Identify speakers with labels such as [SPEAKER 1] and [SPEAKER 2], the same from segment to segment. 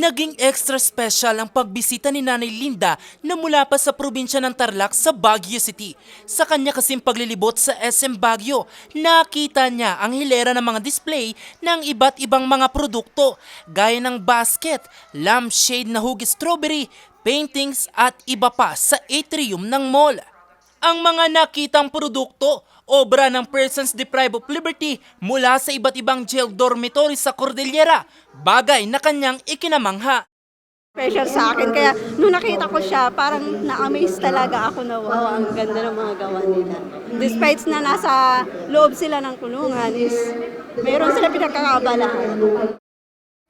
[SPEAKER 1] Naging extra special ang pagbisita ni Nanay Linda na mula pa sa probinsya ng Tarlac sa Baguio City. Sa kanya kasing paglilibot sa SM Baguio, nakita niya ang hilera ng mga display ng iba't ibang mga produkto gaya ng basket, lampshade na hugis strawberry, paintings at iba pa sa atrium ng mall. Ang mga nakitang produkto, obra ng persons deprived of liberty mula sa iba't ibang jail dormitory sa Cordillera, bagay na kanyang ikinamangha.
[SPEAKER 2] special sa akin. Kaya nung nakita ko siya, parang na-amaze talaga ako na wow, ang ganda ng mga gawa nila. Despite na nasa loob sila ng kulungan, is meron sila pinagkakaabalahan.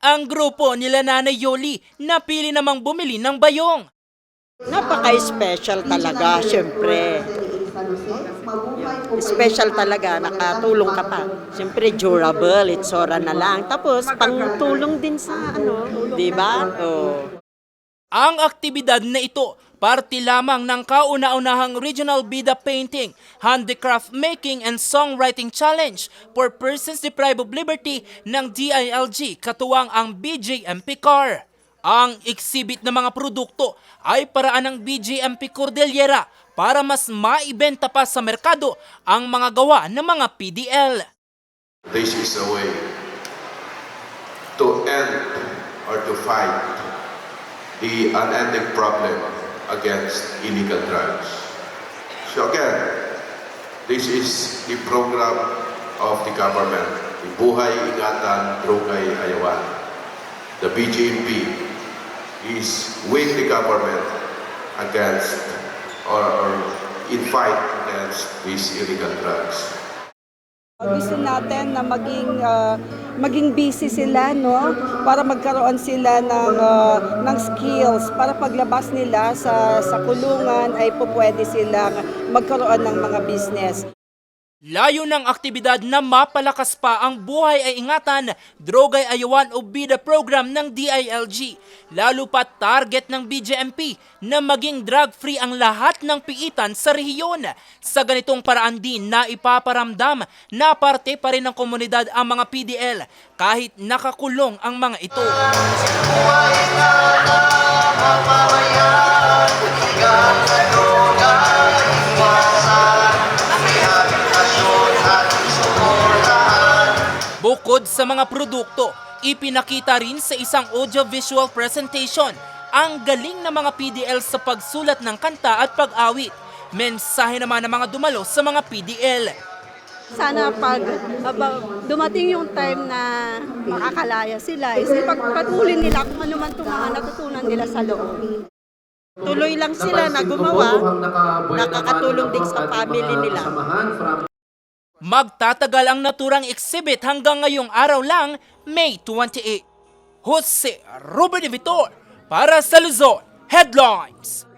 [SPEAKER 1] Ang grupo nila Nanay Yoli napili namang bumili ng bayong.
[SPEAKER 3] Napaka-special talaga, syempre. Special talaga, nakatulong ka pa. Syempre, durable, itsura na lang. Tapos, pangtulong din sa ano, di ba? Oh.
[SPEAKER 1] Ang aktibidad na ito, parte lamang ng kauna-unahang Regional Bida Painting, Handicraft Making and Songwriting Challenge for Persons Deprived of Liberty ng DILG katuwang ang BJMP CAR. Ang exhibit ng mga produkto ay paraan ng BJMP Cordillera para mas maibenta pa sa merkado ang mga gawa ng mga PDL.
[SPEAKER 4] This is a way to end or to fight the unending problem against illegal drugs. So again, this is the program of the government, the Buhay Ingatan Drogay Ayawan. The BJP is with the government against or, or in fight against these illegal drugs.
[SPEAKER 5] Gusto natin na maging ah, maging busy sila no para magkaroon sila ng ah, ng skills para paglabas nila sa sa kulungan ay po pwede silang magkaroon ng mga business.
[SPEAKER 1] Layo ng aktibidad na mapalakas pa ang buhay ay ingatan, drogay ayawan o bida program ng DILG. Lalo pa target ng BJMP na maging drug-free ang lahat ng piitan sa rehiyon. Sa ganitong paraan din na ipaparamdam na parte pa rin ng komunidad ang mga PDL kahit nakakulong ang mga ito. Bukod sa mga produkto, ipinakita rin sa isang audiovisual presentation ang galing ng mga PDL sa pagsulat ng kanta at pag-awit. Mensahe naman ng mga dumalo sa mga PDL.
[SPEAKER 2] Sana pag aba, dumating yung time na makakalaya sila, is ipagpatuloy nila kung ano man itong mga natutunan nila sa loob.
[SPEAKER 3] Tuloy lang sila na gumawa, nakakatulong din sa family nila.
[SPEAKER 1] Magtatagal ang naturang exhibit hanggang ngayong araw lang, May 28. Jose Ruben Vitor para sa Luzon Headlines.